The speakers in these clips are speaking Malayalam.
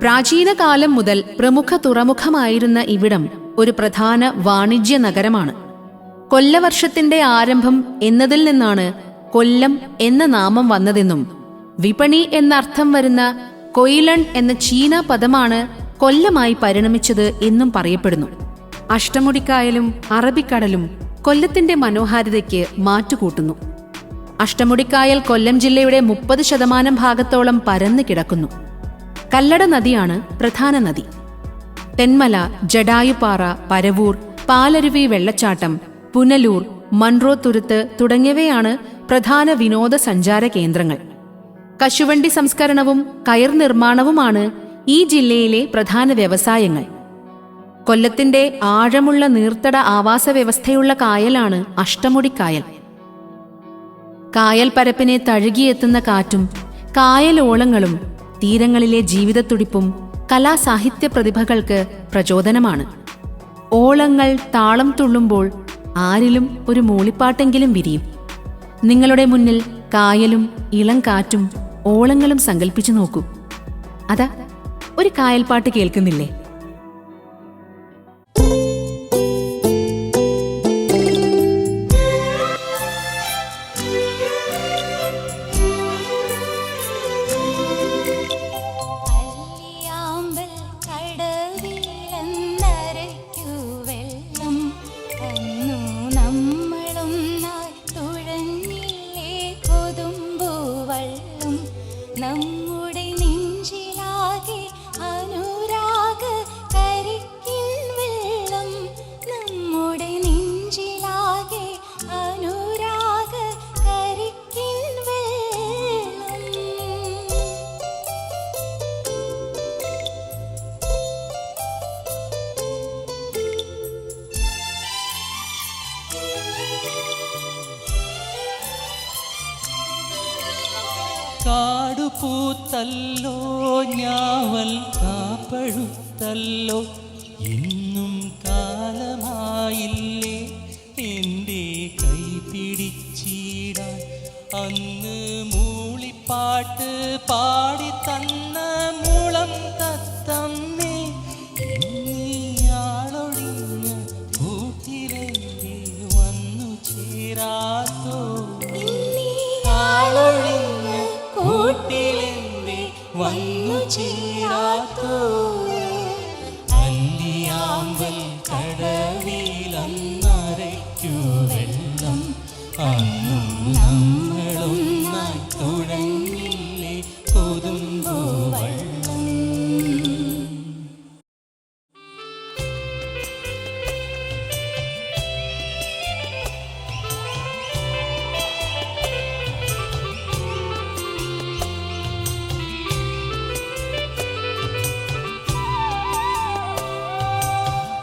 പ്രാചീന കാലം മുതൽ പ്രമുഖ തുറമുഖമായിരുന്ന ഇവിടം ഒരു പ്രധാന വാണിജ്യ നഗരമാണ്. കൊല്ലവർഷത്തിന്റെ ആരംഭം എന്നതിൽ നിന്നാണ് കൊല്ലം എന്ന നാമം വന്നതെന്നും വിപണി എന്നർത്ഥം വരുന്ന കൊയിലൺ എന്ന ചീന പദമാണ് കൊല്ലമായി പരിണമിച്ചത് എന്നും പറയപ്പെടുന്നു. അഷ്ടമുടിക്കായലും അറബിക്കടലും കൊല്ലത്തിന്റെ മനോഹാരിതയ്ക്ക് മാറ്റുകൂട്ടുന്നു. അഷ്ടമുടിക്കായൽ കൊല്ലം ജില്ലയുടെ മുപ്പത് ശതമാനം ഭാഗത്തോളം പരന്നു കിടക്കുന്നു. കല്ലട നദിയാണ് പ്രധാന നദി. തെന്മല ജഡായുപാറ പരവൂർ പാലരുവി വെള്ളച്ചാട്ടം പുനലൂർ മൺറോ തുരുത്ത് തുടങ്ങിയവയാണ് പ്രധാന വിനോദസഞ്ചാര കേന്ദ്രങ്ങൾ. കശുവണ്ടി സംസ്കരണവും കയർ നിർമ്മാണവുമാണ് ഈ ജില്ലയിലെ പ്രധാന വ്യവസായങ്ങൾ. കൊല്ലത്തിന്റെ ആഴമുള്ള നീർത്തട ആവാസ വ്യവസ്ഥയുള്ള കായലാണ് അഷ്ടമുടിക്കായൽ. കായൽ പരപ്പിനെ തഴുകിയെത്തുന്ന കാറ്റും കായലോളങ്ങളും തീരങ്ങളിലെ ജീവിതത്തുടിപ്പും കലാസാഹിത്യ പ്രതിഭകൾക്ക് പ്രചോദനമാണ്. ഓളങ്ങൾ താളം തുള്ളുമ്പോൾ ആരിലും ഒരു മൂളിപ്പാട്ടെങ്കിലും വിരിയും. നിങ്ങളുടെ മുന്നിൽ കായലും ഇളം കാറ്റും ഓളങ്ങളും സങ്കല്പിച്ചു നോക്കൂ. അതാ ഒരു കായൽപ്പാട്ട് കേൾക്കുന്നില്ലേ? കാടുപൂത്തല്ലോ ഞാവൽ കാപ്പഴുത്തല്ലോ. ഇന്നും കാലമായില്ലേ എന്റെ കൈ പിടിച്ചിടാൻ. അന്ന് മൂളിപ്പാട്ട് പാടി നമ്മളൊന്നായി തുഴഞ്ഞില്ലേ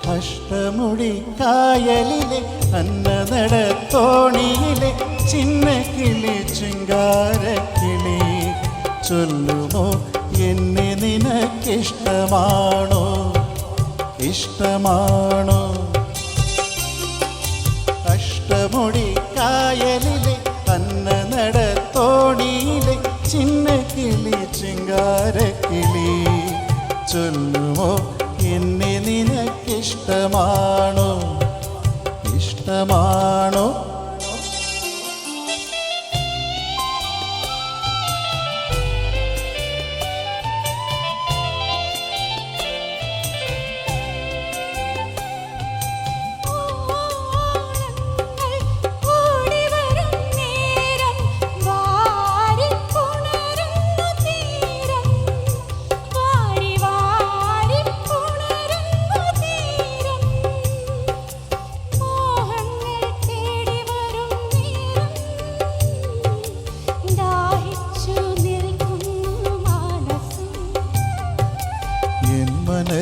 അഷ്ടമുടി കായലിലെ അന്നനടത്തോണിയിലെ ചിന്ന കിളി ചിങ്കാരക്കിളി ചൊല്ലുമോ എന്നെ നിനക്കിഷ്ടമാണോ? ഇഷ്ടമാണോ? അഷ്ടമുടി കായലിലെ അന്നനടത്തോണിയിലെ ചിന്ന കിളി ചിങ്കാരക്കിളി ചൊല്ലുമോ എന്നെ നിനക്കിഷ്ടമാണോ ഇഷ്ടമാണോ?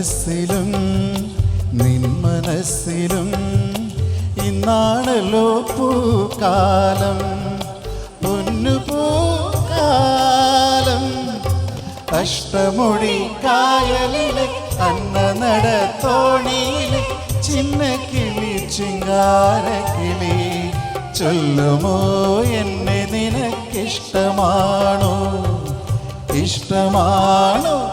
മനസ്സിലും നിൻ മനസ്സിലും ഇന്നാണല്ലോ പൂക്കാലം. പൊന്നു പൂക്കാലം. അഷ്ടമുടി കായലിലെ അന്ന നടത്തോണിയിലെ ചിന്ന കിളി ചിങ്കാര കിളി. ചൊല്ലുമോ എന്നെ നിനക്കിഷ്ടമാണോ? ഇഷ്ടമാണോ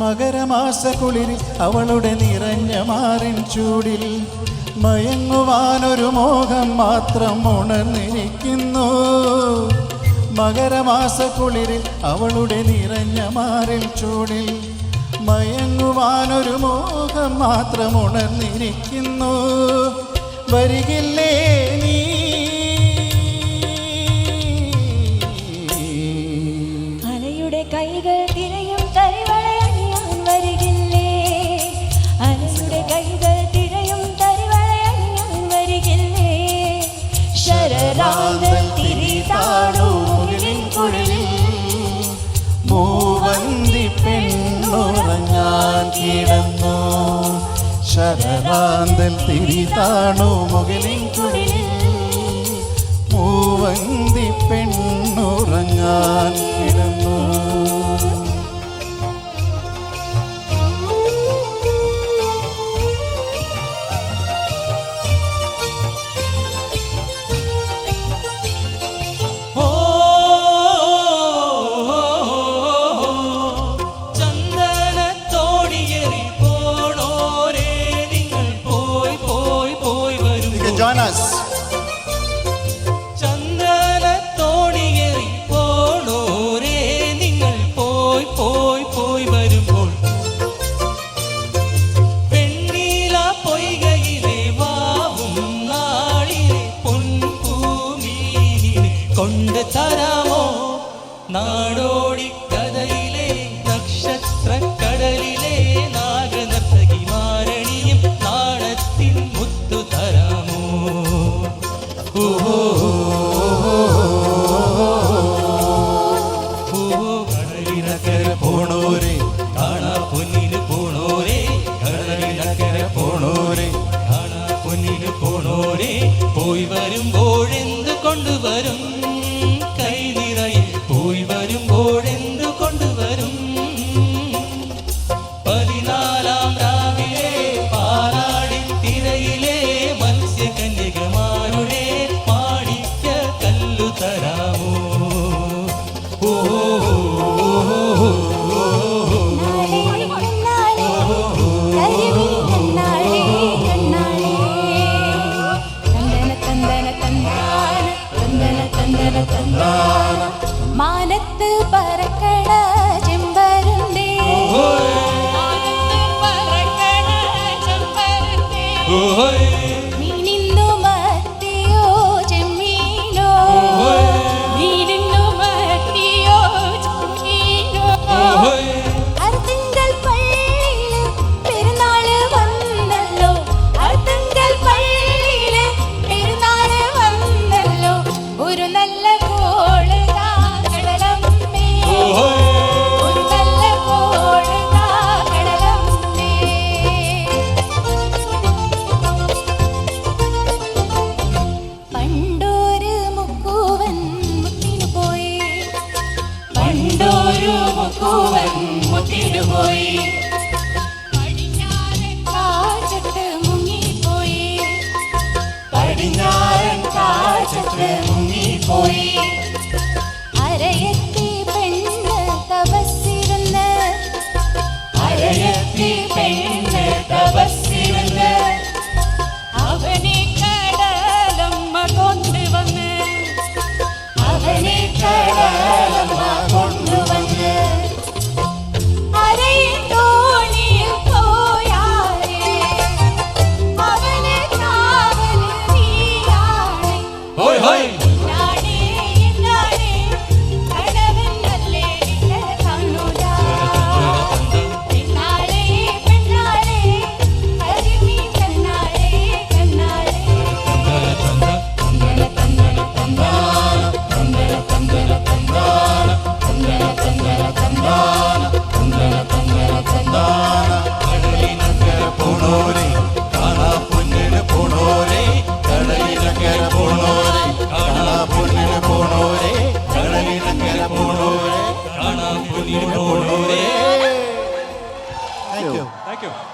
മകരമാസ കുളിരിൽ അവളുടെ നിറഞ്ഞ മാറിൻ ചൂടിൽ മയങ്ങുവാനൊരു മോഹം മാത്രം ഉണർന്നിരിക്കുന്നു. മകരമാസ കുളിരിൽ അവളുടെ നിറഞ്ഞ മാറിൻ ചൂടിൽ മയങ്ങുവാനൊരു മോഹം മാത്രം ഉണർന്നിരിക്കുന്നു. വരികില്ല പൂവന്തി പെണ്ണുറങ്ങാൻ കിടന്നു ശരണാന്തൽ തിരിതാണു മുകളിൽ കുടിലിൽ പൂവന്തി പെണ്ണുറങ്ങാൻ കിടന്നു கடவுமி போய் Thank you.